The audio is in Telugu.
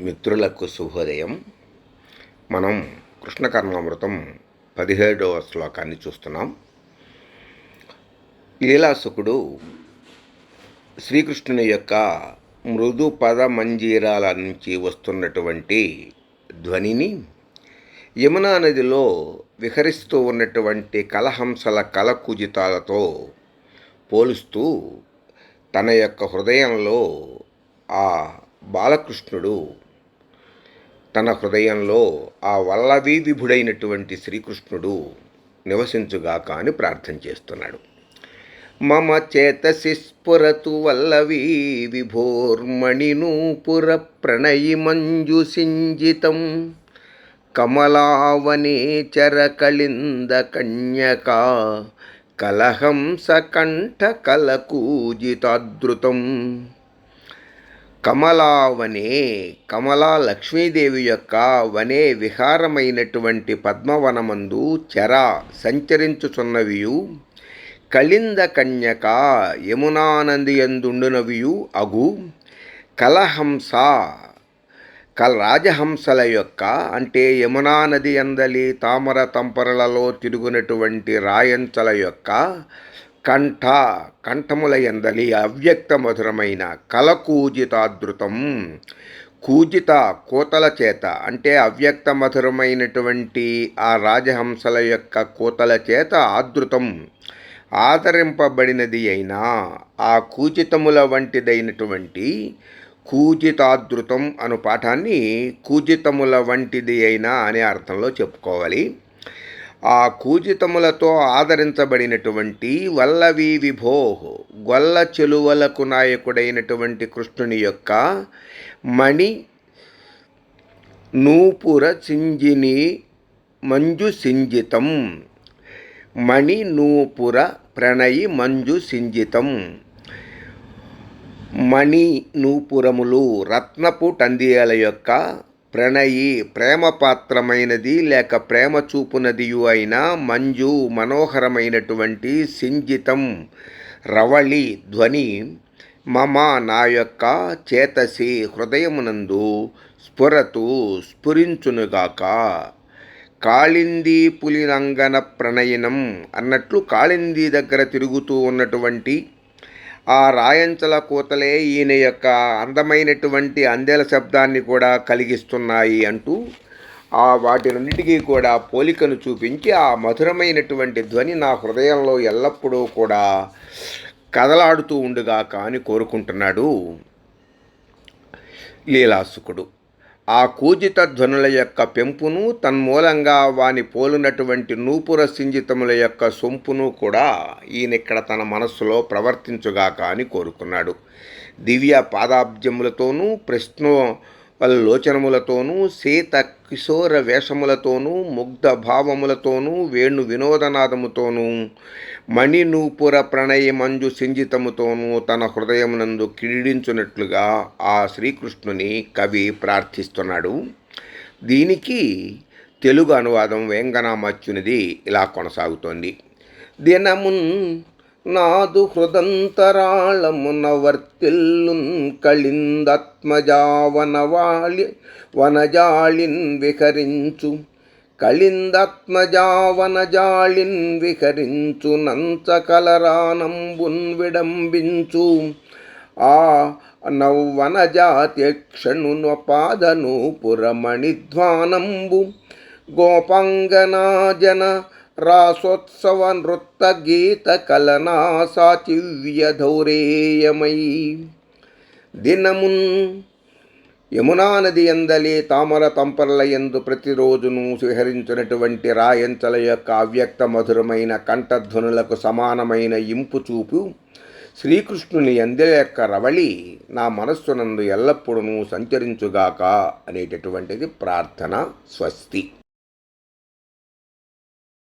మిత్రులకు శుభోదయం. మనం కృష్ణకర్మామృతం పదిహేడవ శ్లోకాన్ని చూస్తున్నాం. లీలాసుకుడు శ్రీకృష్ణుని యొక్క మృదు పద మంజీరాల నుంచి వస్తున్నటువంటి ధ్వనిని యమునా నదిలో విహరిస్తూ ఉన్నటువంటి కలహంసల కలకుజితాలతో పోలుస్తూ తన యొక్క హృదయంలో ఆ బాలకృష్ణుడు తన హృదయంలో ఆ వల్లవీ విభుడైనటువంటి శ్రీకృష్ణుడు నివసించుగాక అని ప్రార్థన చేస్తున్నాడు. మమ చేతసి స్ఫురతు వల్లవీ విభోర్మణినూపుర ప్రణయి మంజుసింజితం కమలావనే చరకళింద కన్యకా కలహంస కంఠ కలకూజితాదృతం. కమలావనే కమలా లక్ష్మీదేవి యొక్క వనే విహారమైనటువంటి పద్మవనమందు చెర సంచరించుచున్నవియు. కళింద కన్యక యమునానంది ఎందుండునవియు అగు. కలహంస కల్ రాజహంసల యొక్క అంటే యమునా నది అందలి తామర తంపరలలో తిరుగునటువంటి రాయంచల యొక్క కంఠ కంఠముల ఎందలి అవ్యక్త మధురమైన కలకూజితాదృతం. కూజిత కోతల చేత అంటే అవ్యక్త మధురమైనటువంటి ఆ రాజహంసల యొక్క కోతల చేత ఆదృతం. ఆదరింపబడినది అయినా ఆ కూజితముల వంటిదైనటువంటి కూజితాదృతం అను పాఠాన్ని కూజితముల వంటిది అయినా అనే అర్థంలో చెప్పుకోవాలి. ఆ కూజితములతో ఆదరించబడినటువంటి వల్లవి విభో గొల్ల చెలువలకు నాయకుడైనటువంటి కృష్ణుని యొక్క మణి నూపుర సింజిని మంజు సింజితం. మణి నూపుర ప్రణయి మంజు సింజితం. మణి నూపురములు రత్నపు టందియాల యొక్క ప్రణయి ప్రేమపాత్రమైనది లేక ప్రేమ చూపునదియు అయిన మంజు మనోహరమైనటువంటి సింజితం. రవళి ధ్వని మమ నా యొక్క చేతసి హృదయమునందు స్ఫురతు స్ఫురించునుగాక. కాళింది పులినంగన ప్రణయనం అన్నట్లు కాళిందీ దగ్గర తిరుగుతూ ఉన్నటువంటి ఆ రాయంచల కూతలే ఈయన యొక్క అందమైనటువంటి అందెల శబ్దాన్ని కూడా కలిగిస్తున్నాయి అంటూ ఆ వాటినన్నిటికీ కూడా పోలికను చూపించి ఆ మధురమైనటువంటి ధ్వని నా హృదయంలో ఎల్లప్పుడూ కూడా కదలాడుతూ ఉండుగాక అని కోరుకుంటున్నాడు లీలాసుకుడు. ఆ కూజిత ధ్వనుల యొక్క పెంపును తన్మూలంగా వాని పోలినటువంటి నూపుర సింజితముల యొక్క సొంపును కూడా ఈయన ఇక్కడ తన మనస్సులో ప్రవర్తించుగాక అని కోరుకున్నాడు. దివ్య పాదాబ్జములతోనూ ప్రశ్న లోచనములతోనూ సీత కిశోర వేషములతోనూ ముగ్ధ భావములతోనూ వేణు వినోదనాదముతోనూ మణినూపుర ప్రణయమంజు సింజితముతోనూ తన హృదయమునందు క్రీడించున్నట్లుగా ఆ శ్రీకృష్ణుని కవి ప్రార్థిస్తున్నాడు. దీనికి తెలుగు అనువాదం వేంగనామచ్యునిది ఇలా కొనసాగుతోంది. దినమున్ నాదు హృదంతరాళమున వర్తిల్లున్ కళిందత్మజావనవాలి వనజాళిన్ విహరించు కళిందాత్మజావనజాళిన్ విహరించు నంచకలరానంబున్ విడంబించు. ఆ నౌవనజాత్యక్షణునపాదను పురమణిధ్వానంబు గోపాంగనాజన రాసోత్సవ నృత్త గీత కలనా సాచివ్యధౌరేయమై దినమున్ యమునా నది ఎందలి తామర తంపరల ఎందు ప్రతిరోజును విహరించినటువంటి రాయంచల యొక్క అవ్యక్త మధురమైన కంఠధ్వనులకు సమానమైన ఇంపు చూపు శ్రీకృష్ణుని ఎందెల యొక్క రవళి నా మనస్సునందు ఎల్లప్పుడూ సంచరించుగాక అనేటటువంటిది ప్రార్థన స్వస్తి.